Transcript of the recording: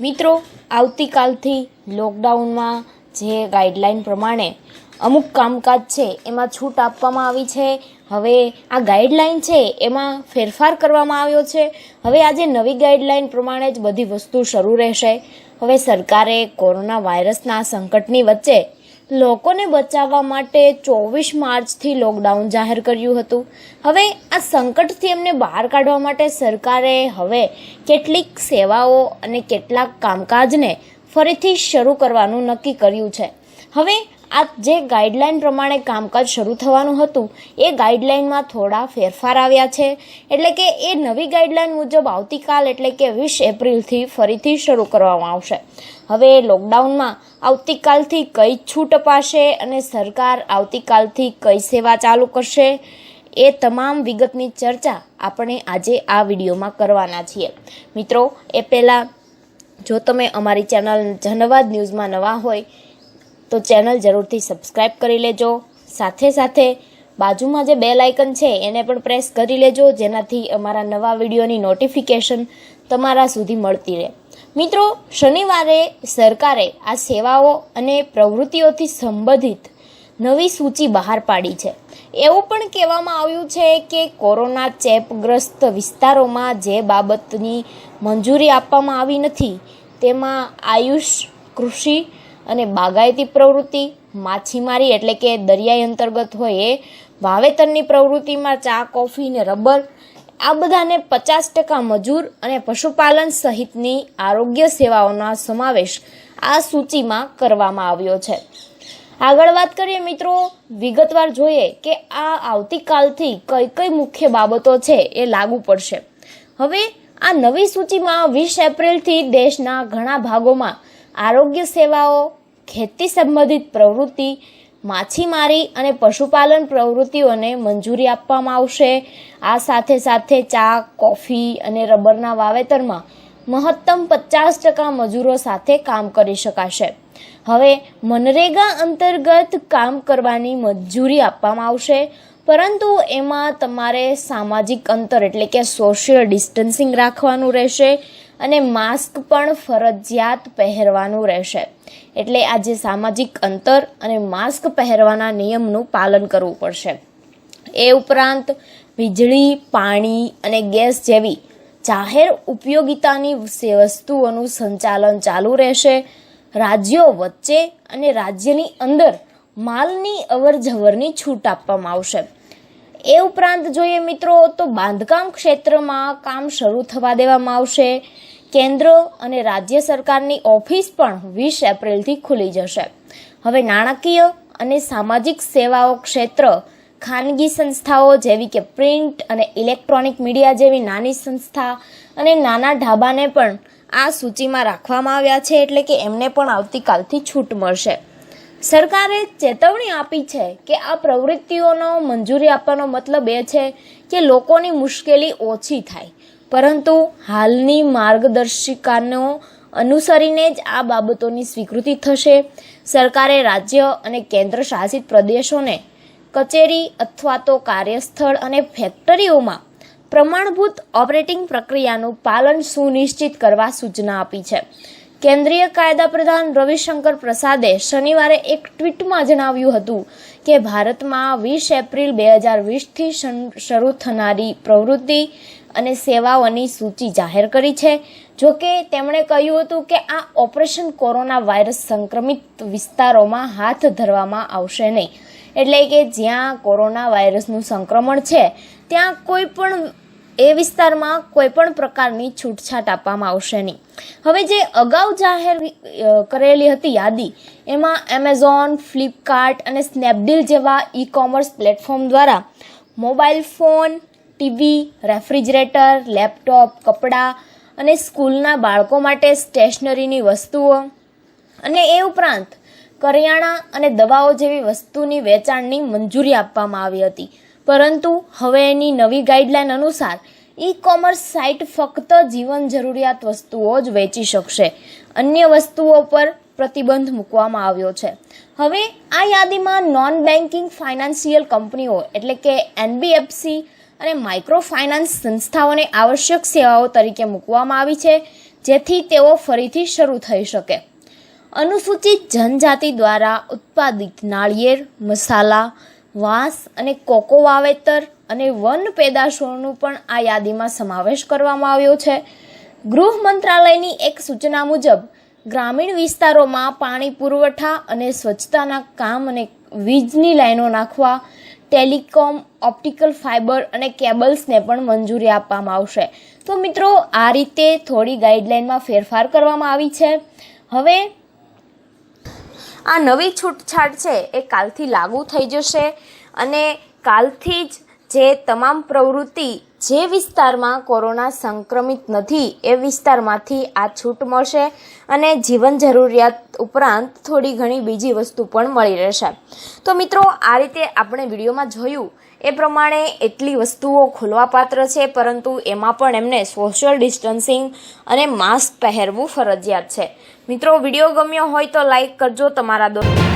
મિત્રો, આવતીકાલથી લોકડાઉનમાં જે ગાઈડલાઈન પ્રમાણે અમુક કામકાજ છે, એમાં છૂટ આપવામાં આવી છે. હવે આ ગાઈડલાઈન છે, એમાં ફેરફાર કરવામાં આવ્યો છે. હવે આજે નવી ગાઈડલાઈન પ્રમાણે જ બધી વસ્તુ શરૂ રહેશે. હવે સરકારે કોરોના વાયરસના સંકટની વચ્ચે લોકોને બચાવવા માટે ચોવીસ માર્ચથી લોકડાઉન જાહેર કર્યું હતું. હવે આ સંકટથી એમને બહાર કાઢવા માટે સરકારે હવે કેટલીક સેવાઓ અને કેટલાક કામકાજને ફરીથી શરૂ કરવાનું નક્કી કર્યું છે. હવે આ જે ગાઈડલાઈન પ્રમાણે કામકાજ શરૂ થવાનું હતું, એ ગાઈડલાઈનમાં થોડા ફેરફાર આવ્યા છે. એટલે કે એ નવી ગાઈડલાઈન મુજબ આવતીકાલ એટલે કે વીસ એપ્રિલથી ફરીથી શરૂ કરવામાં આવશે. હવે લોકડાઉનમાં આવતીકાલથી કઈ છૂટ અપાશે અને સરકાર આવતીકાલથી કઈ સેવા ચાલુ કરશે, એ તમામ વિગતની ચર્ચા આપણે આજે આ વિડીયોમાં કરવાના છીએ. મિત્રો, એ પહેલાં જો તમે અમારી ચેનલ જનવાદ ન્યૂઝમાં નવા હોય તો ચેનલ જરૂરથી સબસ્ક્રાઈબ કરી લેજો. સાથે સાથે બાજુમાં જે બેલ આઇકન છે, એને પણ પ્રેસ કરી લેજો, જેનાથી અમારા નવા વિડીયોની નોટિફિકેશન તમારા સુધી મળતી રહે. મિત્રો, શનિવારે સરકારે આ સેવાઓ અને પ્રવૃત્તિઓથી સંબંધિત નવી સૂચિ બહાર પાડી છે. એવું પણ કહેવામાં આવ્યું છે કે કોરોના ચેપગ્રસ્ત વિસ્તારોમાં જે બાબતની મંજૂરી આપવામાં આવી નથી, તેમાં આયુષ, કૃષિ અને બાગાયતી પ્રવૃત્તિ, માછીમારી એટલે કે દરિયાઈ અંતર્ગત હોય એ, વાવેતરની પ્રવૃત્તિમાં ચા, કોફી ને રબર, આ બધાને પચાસ ટકા મજૂર અને પશુપાલન સહિતની આરોગ્ય સેવાઓનો સમાવેશ આ સૂચિમાં કરવામાં આવ્યો છે. આગળ વાત કરીએ મિત્રો, વિગતવાર જોઈએ કે આ આવતીકાલથી કઈ કઈ મુખ્ય બાબતો છે એ લાગુ પડશે. હવે આ નવી સૂચિમાં વીસ એપ્રિલથી દેશના ઘણા ભાગોમાં આરોગ્ય સેવાઓ, ખેતી સંબંધિત પ્રવૃત્તિ, માછીમારી અને પશુપાલન પ્રવૃત્તિઓને મંજૂરી આપવામાં આવશે. આ સાથે સાથે ચા, કોફી અને રબરના વાવેતરમાં મહત્તમ પચાસ ટકા મજૂરો સાથે કામ કરી શકાશે. હવે મનરેગા અંતર્ગત કામ કરવાની મંજૂરી આપવામાં આવશે, પરંતુ એમાં તમારે સામાજિક અંતર એટલે કે સોશિયલ ડિસ્ટન્સિંગ રાખવાનું રહેશે. અને માસ્ક પણ ફરજિયાત પહેરવાનું રહેશે. એટલે આજે સામાજિક અંતર અને માસ્ક પહેરવાના નિયમનું પાલન કરવું પડશે. એ ઉપરાંત વીજળી, પાણી અને ગેસ જેવી જાહેર ઉપયોગિતાની વસ્તુઓનું સંચાલન ચાલુ રહેશે. રાજ્યો વચ્ચે અને રાજ્યની અંદર માલની અવર જવરની છૂટ આપવામાં આવશે. એ ઉપરાંત જોઈએ મિત્રો, તો બાંધકામ ક્ષેત્રમાં કામ શરૂ થવા દેવામાં આવશે. કેન્દ્ર અને રાજ્ય સરકારની ઓફિસ પણ વીસ એપ્રિલથી ખુલી જશે. હવે નાણાકીય અને સામાજિક સેવાઓ ક્ષેત્ર, ખાનગી સંસ્થાઓ જેવી કે પ્રિન્ટ અને ઇલેક્ટ્રોનિક મીડિયા જેવી નાની સંસ્થા અને નાના ઢાબાને પણ આ સૂચિમાં રાખવામાં આવ્યા છે, એટલે કે એમને પણ આવતીકાલથી છૂટ મળશે. સરકારે ચેતવણી આપી છે કે આ પ્રવૃત્તિઓનો મંજૂરી આપવાનો મતલબ એ છે કે લોકોની મુશ્કેલી ઓછી થાય. પરંતુ હાલની માર્ગદર્શિકાનો અનુસરીને જ આ બાબતોની સ્વીકૃતિ થશે. સરકારે રાજ્ય અને કેન્દ્ર શાસિત પ્રદેશોને કચેરી અથવા તો કાર્યસ્થળ અને ફેક્ટરીઓમાં પ્રમાણભૂત ઓપરેટિંગ પ્રક્રિયાનું પાલન સુનિશ્ચિત કરવા સૂચના આપી છે. કેન્દ્રીય કાયદા પ્રધાન રવિશંકર પ્રસાદે શનિવારે એક ટ્વીટમાં જણાવ્યું હતું કે ભારતમાં વીસ એપ્રિલ બે હજાર વીસથી શરૂ થનારી પ્રવૃત્તિ અને સેવાઓની સૂચિ જાહેર કરી છે. જોકે તેમણે કહ્યું હતું કે આ ઓપરેશન કોરોના વાયરસ સંક્રમિત વિસ્તારોમાં હાથ ધરવામાં આવશે નહીં. એટલે કે જ્યાં કોરોના વાયરસનું સંક્રમણ છે, ત્યાં કોઈ પણ એ વિસ્તારમાં કોઈ પણ પ્રકારની છૂટછાટ આપવામાં આવશે નહીં. હવે જે અગાઉ જાહેર કરેલી હતી યાદી, એમાં એમેઝોન ફ્લિપકાર્ટ અને સ્નેપડીલ જેવા ઈ કોમર્સ પ્લેટફોર્મ દ્વારા mobile phone TV refrigerator laptop કપડાં અને સ્કૂલના બાળકો માટે સ્ટેશનરીની વસ્તુઓ અને એ ઉપરાંત કરિયાણા અને દવાઓ જેવી વસ્તુની વેચાણની મંજૂરી આપવામાં આવી હતી. પરંતુ હવે એની નવી ગાઈડલાઈન અનુસાર ઈ કોમર્સ સાઇટ ફક્ત જીવન જરૂરિયાત વસ્તુઓ જ વેચી શકશે. અન્ય વસ્તુઓ પર પ્રતિબંધ મૂકવામાં આવ્યો છે. હવે આ યાદીમાં નોન બેન્કિંગ ફાઇનાન્સિયલ કંપનીઓ એટલે કે એનબીએફસી અને માઇક્રો ફાઇનાન્સ સંસ્થાઓને આવશ્યક સેવાઓ તરીકે મૂકવામાં આવી છે, જેથી તેઓ ફરીથી શરૂ થઈ શકે. અનુસૂચિત જનજાતિ દ્વારા ઉત્પાદિત નાળિયેર, મસાલા વાંસ અને કોકો વાવેતર અને વન પેદાશોનું પણ આ યાદીમાં સમાવેશ કરવામાં આવ્યો છે. ગૃહ મંત્રાલયની એક સૂચના મુજબ, ગ્રામીણ વિસ્તારોમાં પાણી પુરવઠા અને સ્વચ્છતાના કામ અને વીજની લાઈનો નાખવા, ટેલિકોમ, ઓપ્ટિકલ ફાઇબર અને કેબલ્સને પણ મંજૂરી આપવામાં આવશે. તો મિત્રો, આ રીતે થોડી ગાઈડલાઇનમાં ફેરફાર કરવામાં આવી છે. હવે આ નવી છૂટછાટ છે એ કાલથી લાગુ થઈ જશે અને કાલથી જ જે તમામ પ્રવૃત્તિ જે વિસ્તારમાં કોરોના સંક્રમિત નથી એ વિસ્તારમાંથી આ છૂટ મળશે અને જીવન જરૂરિયાત ઉપરાંત થોડી ઘણી બીજી વસ્તુ પણ મળી રહેશે. તો મિત્રો, આ રીતે આપણે વિડીયોમાં જોયું એ પ્રમાણે એટલી વસ્તુઓ ખોલવાપાત્ર છે, પરંતુ એમાં પણ એમને સોશિયલ ડિસ્ટન્સિંગ અને માસ્ક પહેરવું ફરજિયાત છે. મિત્રો વીડિયો ગમ્યો હોય તો લાઈક કરજો તમારા દોસ્ત